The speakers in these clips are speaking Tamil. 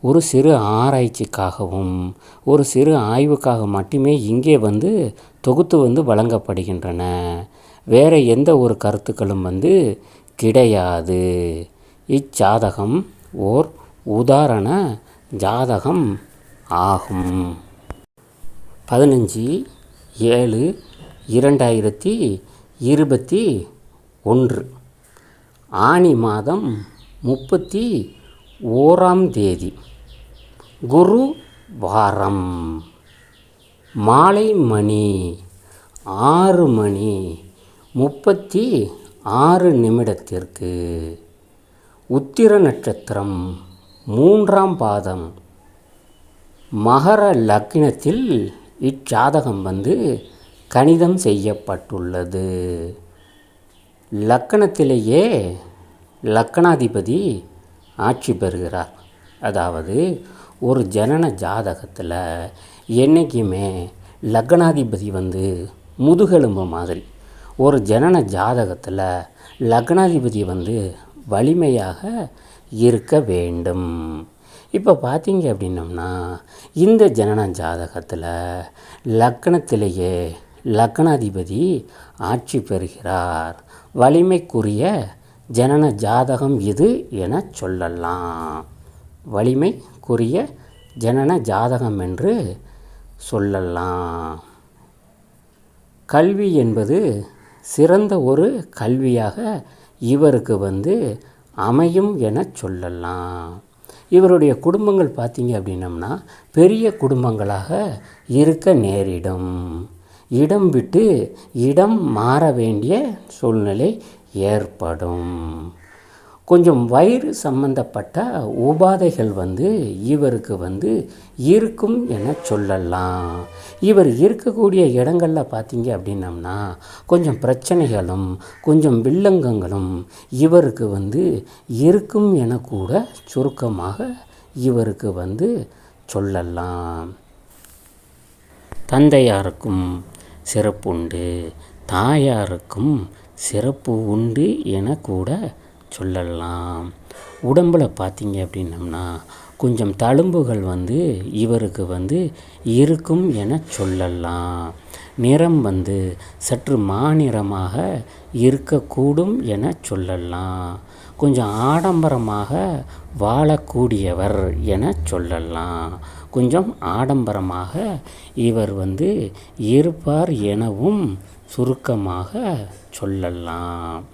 ஒரு சிறு ஆராய்ச்சிக்காகவும் ஒரு சிறு ஆய்வுக்காக மட்டுமே இங்கே வந்து தொகுத்து வந்து வழங்கப்படுகின்றன. வேறு எந்த ஒரு கருத்துக்களும் வந்து கிடையாது. இச்சாதகம் ஓர் உதாரண ஜாதகம் ஆகும். பதினஞ்சு ஏழு இரண்டாயிரத்தி இருபத்தி ஒன்று. ஆனி மாதம் முப்பத்தி ஓராம் தேதி. குரு வாரம். மாலை மணி ஆறு மணி முப்பத்தி ஆறு நிமிடத்திற்கு. உத்திர நட்சத்திரம் மூன்றாம் பாதம். மகர லக்னத்தில் இச்சாதகம் வந்து கணிதம் செய்யப்பட்டுள்ளது. லக்கணத்திலேயே லக்கணாதிபதி ஆட்சி பெறுகிறார். அதாவது ஒரு ஜனன ஜாதகத்தில் என்றைக்குமே லக்னாதிபதி வந்து முதுகெலும்பு மாதிரி. ஒரு ஜனன ஜாதகத்தில் லக்னாதிபதி வந்து வலிமையாக இருக்க வேண்டும். இப்போ பார்த்தீங்க அப்படின்னம்னா இந்த ஜனன ஜாதகத்தில் லக்கணத்திலேயே லக்னாதிபதி ஆட்சி பெறுகிறார். வலிமைக்குரிய ஜனன ஜாதகம் இது என சொல்லலாம். வலிமைக்குரிய ஜனன ஜாதகம் என்று சொல்லலாம். கல்வி என்பது சிறந்த ஒரு கல்வியாக இவருக்கு வந்து அமையும் என சொல்லலாம். இவருடைய குடும்பங்கள் பார்த்தீங்க அப்படின்னம்னா பெரிய குடும்பங்களாக இருக்க நேரிடும். இடம் விட்டு இடம் மாற வேண்டிய சூழ்நிலை ஏற்படும். கொஞ்சம் வயிறு சம்பந்தப்பட்ட உபாதைகள் வந்து இவருக்கு வந்து இருக்கும் என சொல்லலாம். இவர் இருக்கக்கூடிய இடங்களில் பார்த்தீங்க அப்படின்னம்னா கொஞ்சம் பிரச்சனைகளும் கொஞ்சம் வில்லங்கங்களும் இவருக்கு வந்து இருக்கும் என கூட சுருக்கமாக இவருக்கு வந்து சொல்லலாம். தந்தையாருக்கும் சிறப்புண்டு. தாயாருக்கும் சிறப்பு உண்டு என கூட சொல்லலாம். உடம்பில் பார்த்தீங்க அப்படின்னம்னா கொஞ்சம் தழும்புகள் வந்து இவருக்கு வந்து இருக்கும் என சொல்லலாம். நிறம் வந்து சற்று மாநிறமாக இருக்கக்கூடும் என சொல்லலாம். கொஞ்சம் ஆடம்பரமாக வாழக்கூடியவர் என சொல்லலாம். கொஞ்சம் ஆடம்பரமாக இவர் வந்து இருப்பார் எனவும் சுருக்கமாக சொல்லலாம்.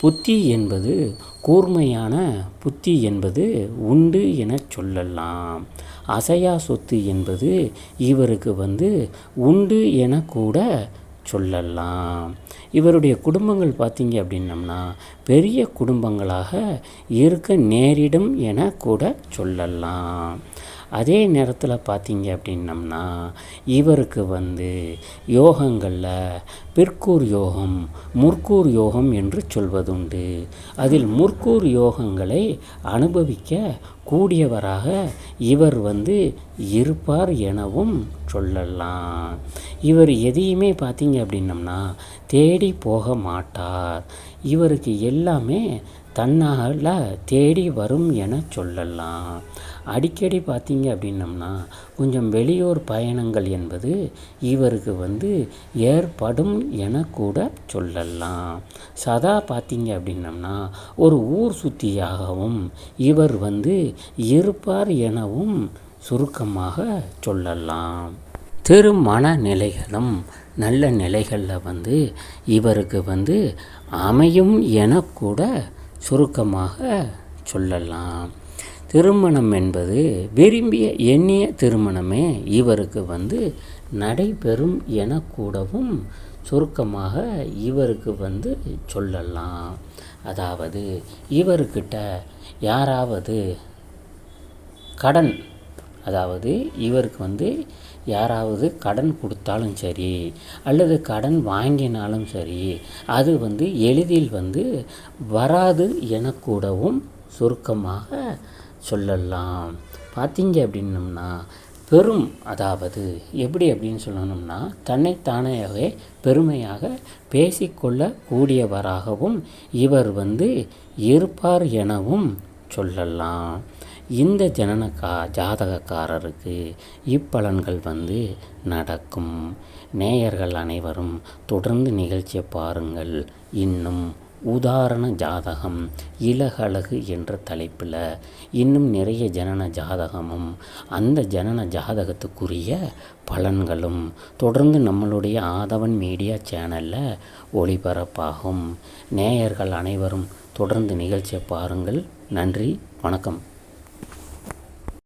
புத்தி என்பது கூர்மையான புத்தி என்பது உண்டு என சொல்லலாம். அசையா சொத்து என்பது இவருக்கு வந்து உண்டு என கூட சொல்லலாம். இவருடைய குடும்பங்கள் பார்த்தீங்க அப்படின்னம்னா பெரிய குடும்பங்களாக இருக்க நேரிடும் என கூட சொல்லலாம். அதே நேரத்தில் பார்த்தீங்க அப்படின்னம்னா இவருக்கு வந்து யோகங்களில் பிற்கூர் யோகம் முற்கூர் யோகம் என்று சொல்வதுண்டு. அதில் முற்கூர் யோகங்களை அனுபவிக்க கூடியவராக இவர் வந்து இருப்பார் எனவும் சொல்லலாம். இவர் எதையுமே பார்த்தீங்க அப்படின்னம்னா தேடி போக மாட்டார். இவருக்கு எல்லாமே தன்னால் தேடி வரும் என சொல்லலாம். அடிக்கடி பார்த்தீங்க அப்படின்னம்னா கொஞ்சம் வெளியூர் பயணங்கள் என்பது இவருக்கு வந்து ஏற்படும் என கூட சொல்லலாம். சதா பார்த்தீங்க அப்படின்னம்னா ஒரு ஊர் சுத்தியாகவும் இவர் வந்து இருப்பார் எனவும் சுருக்கமாக சொல்லலாம். திருமண நிலைகளும் நல்ல நிலைகளில் வந்து இவருக்கு வந்து அமையும் என கூட சுருக்கமாக சொல்லலாம். திருமணம் என்பது விரும்பிய எண்ணிய திருமணமே இவருக்கு வந்து நடைபெறும் என கூடவும் சுருக்கமாக இவருக்கு வந்து சொல்லலாம். அதாவது இவர்கிட்ட யாராவது கடன் அதாவது இவருக்கு வந்து யாராவது கடன் கொடுத்தாலும் சரி அல்லது கடன் வாங்கினாலும் சரி அது வந்து எளிதில் வந்து வராது என கூடவும் சுருக்கமாக சொல்லலாம். பார்த்தீங்க அப்படின்னம்னா பெரும் அதாவது எப்படி அப்படின்னு சொல்லணும்னா தன்னைத்தானே பெருமையாக பேசிக்கொள்ள கூடியவராகவும் இவர் வந்து இருப்பார் எனவும் சொல்லலாம். இந்த ஜனனக்கா ஜாதகக்காரருக்கு இப்பலன்கள் வந்து நடக்கும். நேயர்கள் அனைவரும் தொடர்ந்து நிகழ்ச்சியை பாருங்கள். இன்னும் உதாரண ஜாதகம் இலகழகு என்ற தலைப்பில் இன்னும் நிறைய ஜனன ஜாதகமும் அந்த ஜனன ஜாதகத்துக்குரிய பலன்களும் தொடர்ந்து நம்மளுடைய ஆதவன் மீடியா சேனலில் ஒளிபரப்பாகும். நேயர்கள் அனைவரும் தொடர்ந்து நிகழ்ச்சியை பாருங்கள். நன்றி வணக்கம்.